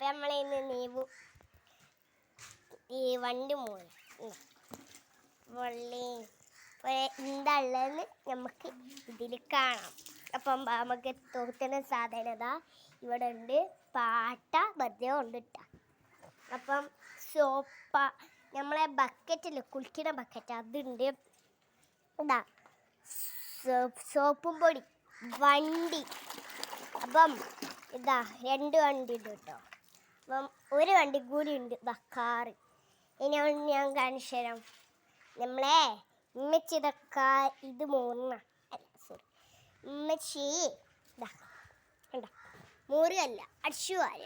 അപ്പൊ നമ്മളെ നീവു ഈ വണ്ടി മോൾ. വള്ളി എന്താണെന്ന് എന്താ നമുക്ക് ഇതിൽ കാണാം. അപ്പം നമുക്ക് തോത്തുന്ന സാധനത ഇവിടെ ഉണ്ട് പാട്ട ബദ്യം ഉണ്ട്. അപ്പം സോപ്പ നമ്മളെ ബക്കറ്റിൽ കുളിക്കുന്ന ബക്കറ്റ് അതുണ്ട്. എന്താ സോപ്പും പൊടി വണ്ടി. അപ്പം ഇതാ രണ്ട് വണ്ടി ഉണ്ട് കേട്ടോ ഒരു വണ്ടി കൂടി ഉണ്ട്. ഇതാ ഇനി ഒന്ന് ഞാൻ കാണിച്ചു തരാം. നമ്മളെ ഉമ്മച്ചി ഇതൊക്കെ ഇത് മൂന്ന അല്ല സോറി ഉമ്മച്ചി ഇതാ മൂറുകല്ല അടിച്ചു വാര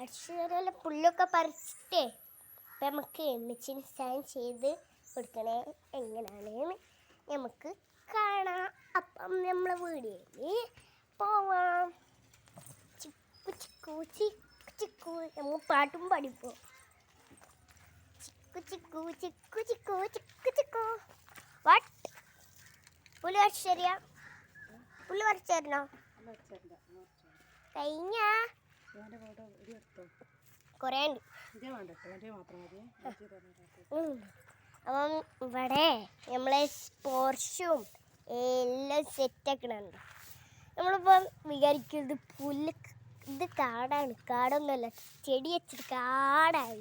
അടിച്ചു വാരല്ല പുല്ലൊക്കെ പറിച്ചിട്ടേ. അപ്പം നമുക്ക് ഉമ്മച്ചിന് സ്റ്റാൻ ചെയ്ത് കൊടുക്കണേ. എങ്ങനെയാണെന്ന് നമുക്ക് കാണാം. അപ്പം നമ്മളെ വീഡിയോയിൽ പോവാം. ചിക്കു ചിക്കു ചിക്കു. ചിക്കു നമ്മൾ പാട്ടും പാടിപ്പോ. ചിക്കു ചിക്കു ചിക്കു ചിക്കു ചിക്കു ചിക്കു. വാട്ട് പുല്ല് വരച്ച് തരിക. പുല്ല് വരച്ച് തരണോ? കഴിഞ്ഞ. കുറേ ഉണ്ട്. അപ്പം ഇവിടെ നമ്മളെ സ്പോർട്സും എല്ലാം സെറ്റാക്കണുണ്ട് നമ്മളിപ്പം വിചാരിക്കുന്നത് പുല്ല് ഇത് കാടാണ്. കാടൊന്നുമല്ല ചെടി വെച്ചിട്ട് കാടായ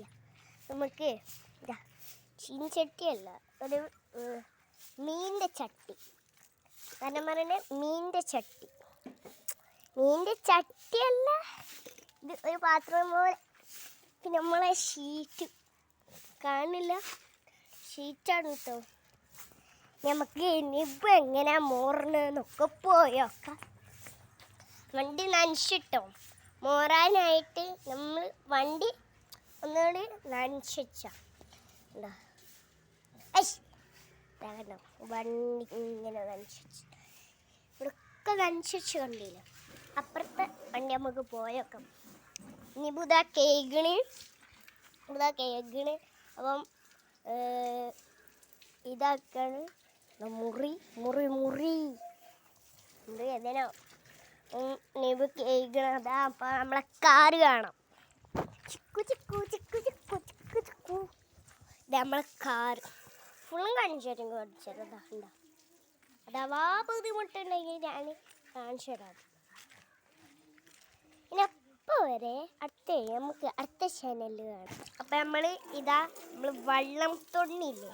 നമുക്ക് ചീൻചട്ടിയല്ല ഒരു മീനിന്റെ ചട്ടി. കാരണം പറഞ്ഞ മീനിന്റെ ചട്ടി. മീനിന്റെ ചട്ടിയല്ല ഇത് ഒരു പാത്രം പോലെ. പിന്നെ നമ്മളെ ഷീറ്റ്. കാണില്ല ഷീറ്റാണ് കേട്ടോ നമുക്ക് ഇനിയിപ്പോൾ എങ്ങനെയാ മോറണെന്നൊക്കെ പോയോക്കാം വണ്ടി നനച്ചിട്ടോ? മോറാനായിട്ട് നമ്മൾ വണ്ടി ഒന്നുകൂടി നനച്ച എന്താ ഐശ് ദാ കണ്ടോ? വണ്ടി ഇങ്ങനെ നനച്ചു ഇവിടൊക്കെ നനച്ചു കണ്ടില്ല അപ്പുറത്തെ വണ്ടി നമുക്ക് പോയൊക്കെ ഇനി ബുധ കേക്കിണ്. ബുധ കേക്കിണ്. അപ്പം ഇതാക്കാണ്. മുറി. മുറി മുറി. മുറി എന്ത് എതിനോ നെബ് കേൾക്കണത്. അപ്പൊ നമ്മളെ കാറ് കാണാം. ചിക്കു ചിക്കു ചിക്കു ചിക്കു ചിക്കു ചിക്കു. നമ്മളെ കാറ്. ഫുള്ളും കാണിച്ചു തരും കാണിച്ചു തരും അതാ അഥവാ ബുദ്ധിമുട്ടുണ്ടെങ്കിൽ ഞാൻ കാണിച്ചു തരാം ഇനി അപ്പോൾ വരെ അടുത്ത നമുക്ക് അടുത്ത ചാനലിൽ കാണാം. അപ്പം നമ്മൾ ഇതാ നമ്മൾ വള്ളം തൊണ്ണില്ലേ.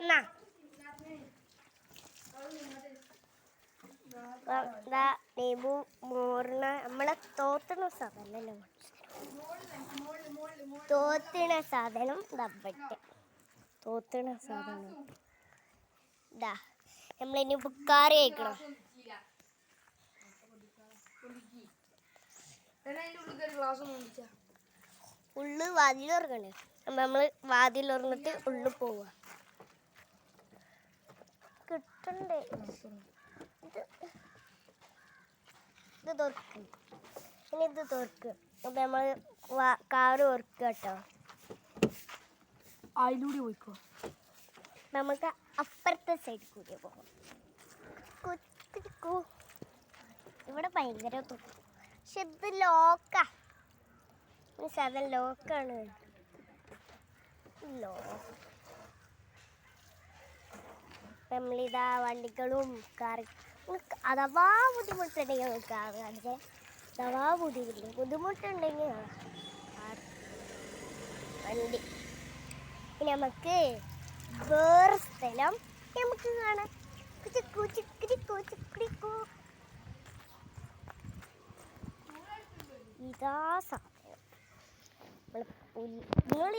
എന്നാ നെബു മോർണ നമ്മളെ തോത്തണ സാധനമല്ലോ തോത്തണ സാധനം ദബട്ട് തോത്തണ സാധനം. ഇതാ നമ്മളിനി ബുക്കാറി കഴിക്കണം ഉള്ളു നമ്മൾ നമ്മൾ വാതിലുറങ്ങിട്ട് ഉള്ളു പോവുക കിട്ടണ്ടേ? ഇത് തുറക്കും. ഇനി ഇത് തുറക്കും. അപ്പം നമ്മൾ കാറ് തുറക്കുക കേട്ടോ. അതിലൂടെ പോയിക്കോ. നമുക്ക് അപ്പുറത്തെ സൈഡിൽ കൂടി പോകാം. കുത്തിക്കൂ ഇവിടെ ഭയങ്കര തുറക്കും പക്ഷെ ഇത് ലോക്കാ മീൻസ് അത് ലോക്കാണ് ലോ നമ്മളിതാ വണ്ടികളും കാറ് അഥവാ ബുദ്ധിമുട്ടുണ്ടെങ്കിൽ നമുക്ക് കാണിച്ചേ. അഥവാ ബുദ്ധിമുട്ടില്ല ബുദ്ധിമുട്ടുണ്ടെങ്കിൽ വണ്ടി. നമുക്ക് വേറെ സ്ഥലം നമുക്ക് കാണാം. ചിക്കു ചിക്കു ചിക്കു ചിക്കു ഇതാ സാധനം. നിങ്ങൾ